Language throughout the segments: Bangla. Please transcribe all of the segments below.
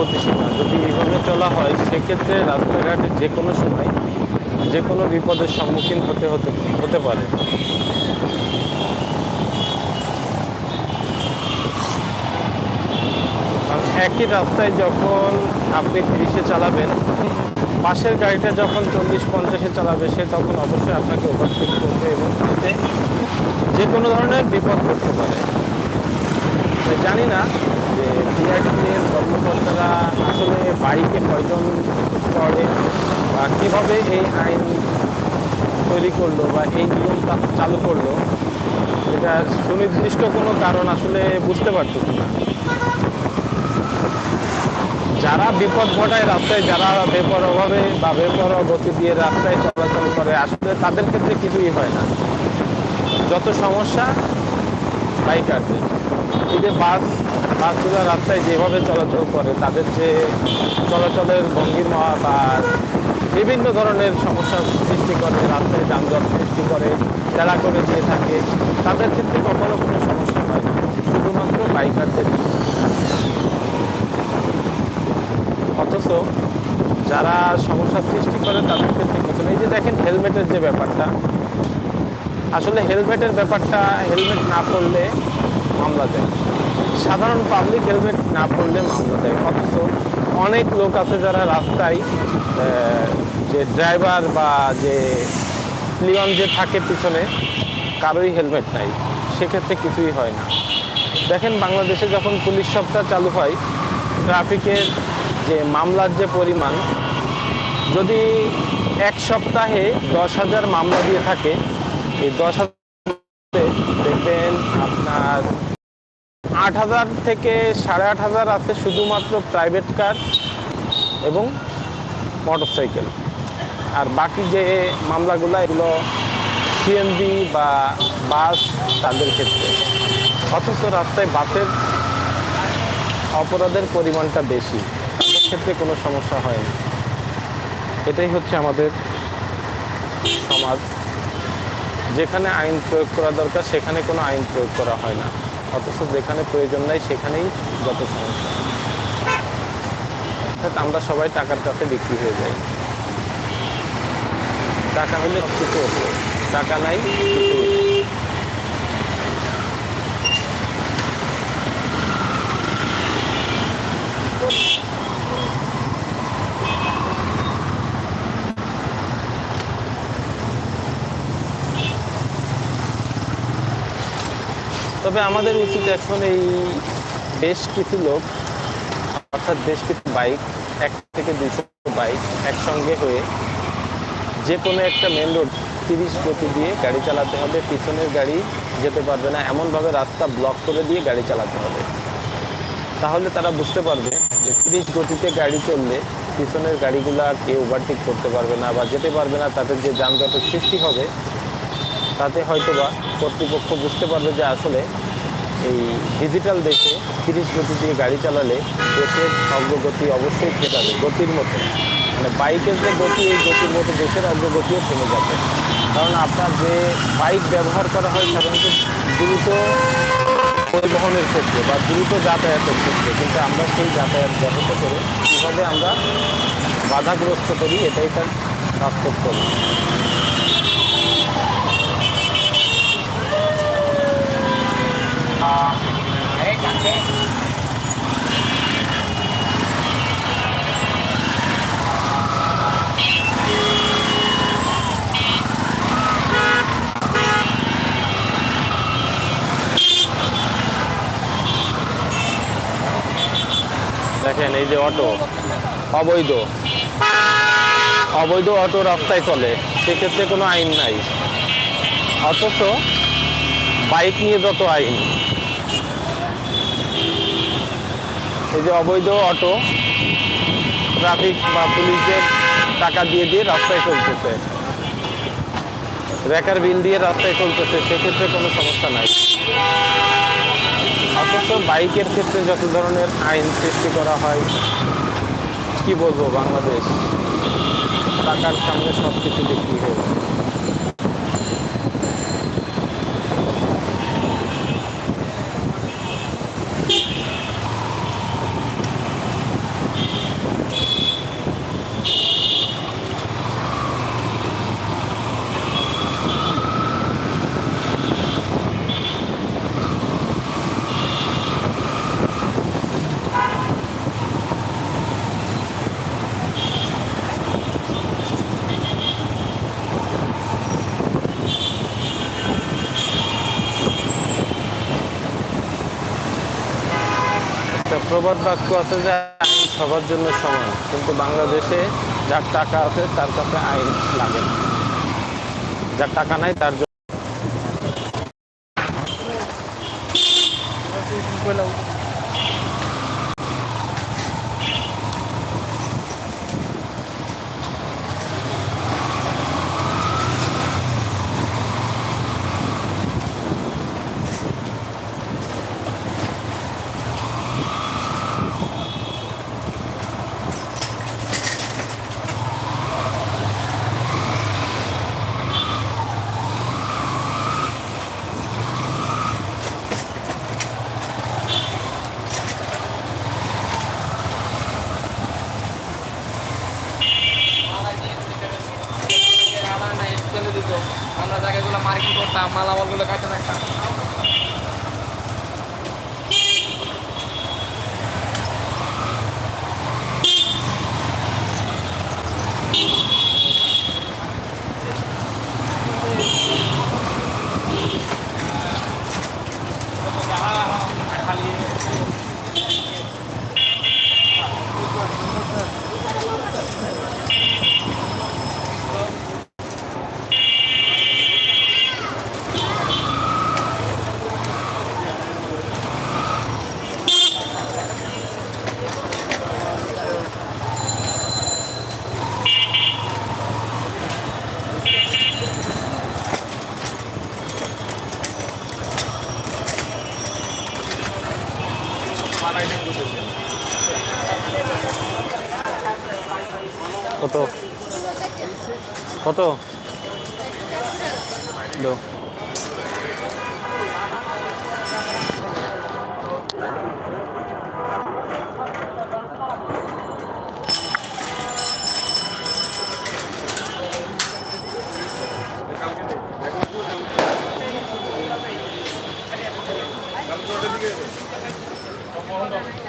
গতিসীমা যদি এইভাবে চলা হয়, সেক্ষেত্রে রাস্তাঘাটে যে কোনো সময়, যে কোনো বিপদের সম্মুখীন হতে হতে হতে পারে। একই রাস্তায় যখন আপনি তিরিশে চালাবেন, পাশের গাড়িটা যখন চল্লিশ পঞ্চাশে চালাবে, সে তখন অবশ্যই আপনাকে ওভারটেক করবে এবং যে কোনো ধরনের বিপদ ঘটতে পারে। জানি না যে বিআরটিএর কর্মকর্তারা আসলে বাইকে কয়জন করে বা কীভাবে এই আইন তৈরি করল বা এই নিয়ম চালু করল, এটা সুনির্দিষ্ট কোনো কারণ আসলে বুঝতে পারতেছি না। যারা বিপদ ঘটায় রাস্তায়, যারা বেপর অভাবে বা বেপরোয়া গতি দিয়ে রাস্তায় চলাচল করে, আসলে তাদের ক্ষেত্রে কিছুই হয় না। যত সমস্যা বাইকারদের এই যে বাস, বাসগুলো রাস্তায় যেভাবে চলাচল করে, তাদের যে চলাচলের ভঙ্গিমা বা বিভিন্ন ধরনের সমস্যার সৃষ্টি করে, রাস্তায় যানজট সৃষ্টি করে যারা করে দিয়ে থাকে, তাদের ক্ষেত্রে কখনো কোনো সমস্যা হয় না। শুধুমাত্র বাইকারদের। অথচ যারা সমস্যার সৃষ্টি করে, তাদের ক্ষেত্রে কিছু এই যে দেখেন হেলমেটের যে ব্যাপারটা, আসলে হেলমেটের ব্যাপারটা, হেলমেট না পরলে মামলা দেয়। সাধারণ পাবলিক হেলমেট না পরলে মামলা দেয়। অথচ অনেক লোক আছে যারা রাস্তায় যে ড্রাইভার বা যে লিয়ন যে থাকে পিছনে, কারোই হেলমেট নাই। সেক্ষেত্রে কিছুই হয় না। দেখেন, বাংলাদেশে যখন পুলিশ সপ্তাহ চালু হয় ট্রাফিকের যে মামলার যে পরিমাণ, যদি এক সপ্তাহে দশ হাজার মামলা দিয়ে থাকে, এই দশ হাজার দেখবেন আপনার আট হাজার থেকে সাড়ে আট হাজার আছে শুধুমাত্র প্রাইভেট কার এবং মোটরসাইকেল আর বাকি যে মামলাগুলো, এগুলো সিএনজি বা বাস, তাদের ক্ষেত্রে। অথচ রাস্তায় বাসের অপরাধের পরিমাণটা বেশি। তাদের ক্ষেত্রে কোনো সমস্যা হয় না। এটাই হচ্ছে আমাদের সমাজ। যেখানে আইন প্রয়োগ করা দরকার, সেখানে কোনো আইন প্রয়োগ করা হয় না। অথচ যেখানে প্রয়োজন নাই, সেখানেই যত সমস্যা। অর্থাৎ আমরা সবাই টাকার কাছে বিক্রি হয়ে যাই। টাকা হলে সব কিছু হতো টাকা নাই কিছুই তবে আমাদের উচিত এখন এই বেশ কিছু লোক, অর্থাৎ বেশ কিছু বাইক, এক থেকে দুইশো বাইক একসঙ্গে হয়ে যে কোনো একটা মেন রোড তিরিশ গতি দিয়ে গাড়ি চালাতে হবে, পিছনের গাড়ি যেতে পারবে না, এমনভাবে রাস্তা ব্লক করে দিয়ে গাড়ি চালাতে হবে। তাহলে তারা বুঝতে পারবে যে তিরিশ গতিতে গাড়ি চললে পিছনের গাড়িগুলো আর কেউ ওভারটেক করতে পারবে না বা যেতে পারবে না, তাদের যে যানজটের সৃষ্টি হবে তাতে হয়তোবা কর্তৃপক্ষ বুঝতে পারবে যে আসলে এই ডিজিটাল দেশে তিরিশ গতি দিয়ে গাড়ি চালালে দেশের অগ্রগতি অবশ্যই যাবে, গতির মতো মানে বাইকের যে গতি, এই গতির মতো দেশের অগ্রগতিও থেমে যাবে। কারণ আপনার যে বাইক ব্যবহার করা হয় সাধারণত দ্রুত পরিবহনের ক্ষেত্রে বা দ্রুত যাতায়াতের ক্ষেত্রে, কিন্তু আমরা সেই যাতায়াত ব্যাহত করে কীভাবে আমরা বাধাগ্রস্ত করি, এটাই তার বাস্তব করি দেখেন, এই যে অটো, অবৈধ। অবৈধ অটো রাস্তায় চলে, সেক্ষেত্রে কোনো আইন নাই। অথচ বাইক নিয়ে যত আইন, এই যে অবৈধ অটো ট্রাফিক বা পুলিশের টাকা দিয়ে দিয়ে রাস্তায় চলতেছে। রেকার বিল দিয়ে রাস্তায় চলতেছে, সেক্ষেত্রে কোনো সমস্যা নাই। অথচ বাইকের ক্ষেত্রে যত ধরনের আইন সৃষ্টি করা হয়, কি বলব বাংলাদেশ? টাকার সামনে সব কিছু বিক্রি হয়ে প্রবাদ বাক্য আছে যে আইন সবার জন্য সমান, কিন্তু বাংলাদেশে যার টাকা আছে তার কাছে আইন লাগে যার টাকা নাই, তার কত কত দাও। হ্যাঁ,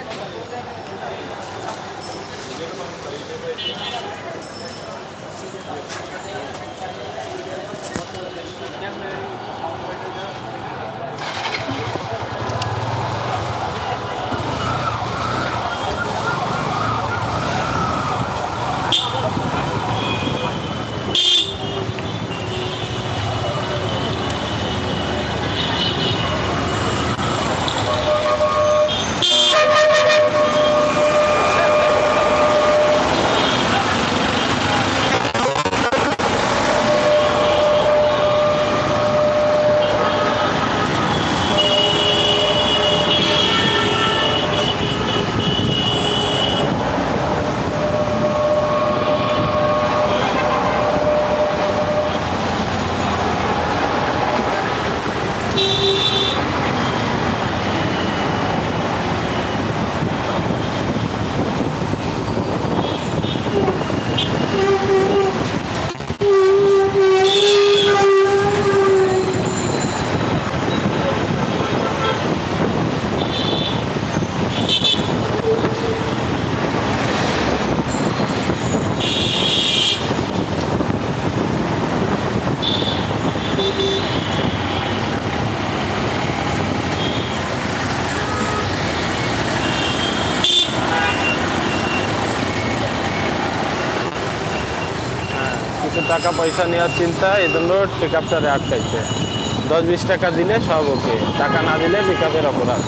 কিছু টাকা, পয়সা নেওয়ার চিন্তা, এই জন্য পিক আপটারে আটকাইছে দশ, বিশ টাকা দিলে সব ওকে টাকা না দিলে পিক আপের অপরাধ।